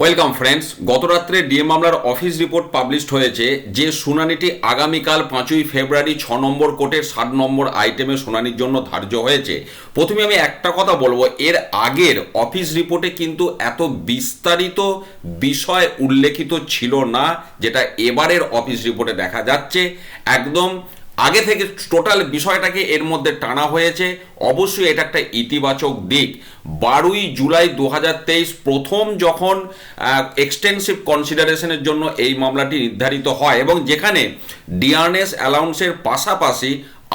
Welcome friends গত রাত্রে DM মামলার অফিস রিপোর্ট পাবলিশড হয়েছে যে শুনানিটি আগামীকাল পাঁচই ফেব্রুয়ারি ছ নম্বর কোর্টের ষাট নম্বর আইটেমে শুনানির জন্য ধার্য হয়েছে। প্রথমে আমি একটা কথা বলব, এর আগের অফিস রিপোর্টে কিন্তু এত বিস্তারিত বিষয় উল্লেখিত ছিল না, যেটা এবারের অফিস রিপোর্টে দেখা যাচ্ছে। একদম আগে থেকে টোটাল বিষয়টাকে এর মধ্যে টানা হয়েছে। অবশ্যই এটা একটা ইতিবাচক দিক। বারোই জুলাই দু হাজার তেইশ প্রথম যখন এক্সটেন্সিভ কনসিডারেশনের জন্য এই মামলাটি নির্ধারিত হয় এবং যেখানে ডিআরএস অ্যালাউন্সের পাশাপাশি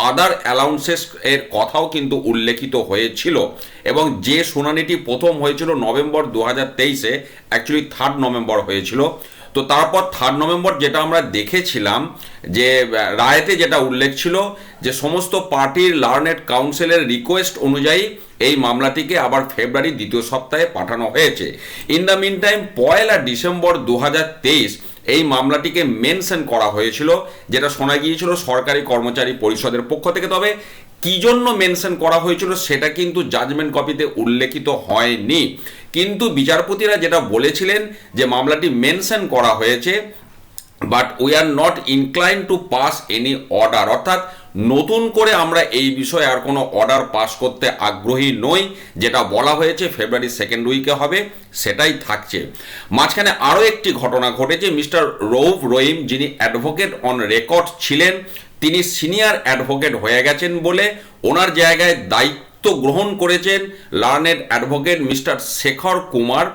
আদার অ্যালাউন্সেস এর কথাও কিন্তু উল্লেখিত হয়েছিল এবং যে শুনানিটি প্রথম হয়েছিল নভেম্বর দু হাজার তেইশে অ্যাকচুয়ালি থার্ড নভেম্বর হয়েছিল। তো তারপর থার্ড নভেম্বর যেটা আমরা দেখেছিলাম যে রায়তে যেটা উল্লেখ ছিল যে, সমস্ত পার্টির লার্নেড কাউন্সিলের রিকোয়েস্ট অনুযায়ী এই মামলাটিকে আবার ফেব্রুয়ারি দ্বিতীয় সপ্তাহে পাঠানো হয়েছে। ইন দ্য মিন টাইম পয়লা ডিসেম্বর দু হাজার তেইশ এই মামলাটিকে মেনশন করা হয়েছিল, যেটা শোনা গিয়েছিল সরকারি কর্মচারী পরিষদের পক্ষ থেকে। তবে কি জন্য মেনশন করা হয়েছিল সেটা কিন্তু জাজমেন্ট কপিতে উল্লেখিত হয়নি। কিন্তু বিচারপতিরা যেটা বলেছিলেন যে মামলাটি মেনশন করা হয়েছে but we are not incline to pass any order অর্থাৎ নতুন করে আমরা এই বিষয়ে আর কোনো অর্ডার পাস করতে আগ্রহী নই। যেটা বলা হয়েছে ফেব্রুয়ারি সেকেন্ড উইকে হবে, সেটাই থাকছে। মাঝখানে আরও একটি ঘটনা ঘটেছে মিস্টার রৌফ রহিম যিনি অ্যাডভোকেট অন রেকর্ড ছিলেন তিনি সিনিয়র অ্যাডভোকেট হয়ে গেছেন বলে ওনার জায়গায় দায়িত্ব গ্রহণ করেছেন learned advocate mister Shekhar Kumar,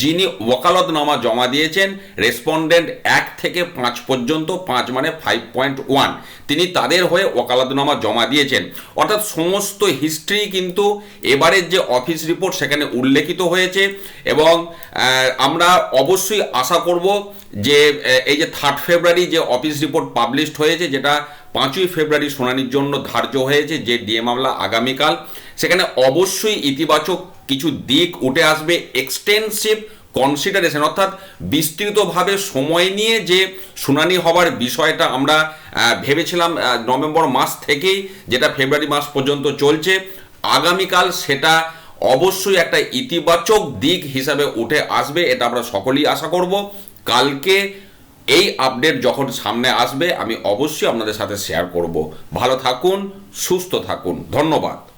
যিনি ওকালতনামা জমা দিয়েছেন রেসপন্ডেন্ট এক থেকে পাঁচ পর্যন্ত, পাঁচ মানে ফাইভ পয়েন্ট ওয়ান তিনি তাদের হয়ে ওকালতনামা জমা দিয়েছেন। অর্থাৎ সমস্ত হিস্ট্রি কিন্তু এবারের যে অফিস রিপোর্ট সেখানে উল্লেখিত হয়েছে এবং আমরা অবশ্যই আশা করব যে এই যে থার্ড ফেব্রুয়ারি যে অফিস রিপোর্ট পাবলিশড হয়েছে, যেটা পাঁচই ফেব্রুয়ারি শুনানির জন্য ধার্য হয়েছে যে ডিএ মামলা আগামীকাল। সেখানে অবশ্যই ইতিবাচক কিছু দিক উঠে আসবে। এক্সটেন্সিভ কনসিডারেশন অর্থাৎ বিস্তৃতভাবে সময় নিয়ে যে শুনানি হবার বিষয়টা আমরা ভেবেছিলাম নভেম্বর মাস থেকেই, যেটা ফেব্রুয়ারি মাস পর্যন্ত চলছে। আগামীকাল সেটা অবশ্যই একটা ইতিবাচক দিক হিসাবে উঠে আসবে, এটা আমরা সকলেই আশা করব। কালকে এই আপডেট যখন সামনে আসবে, আমি অবশ্যই আপনাদের সাথে শেয়ার করব। ভালো থাকুন, সুস্থ থাকুন। ধন্যবাদ।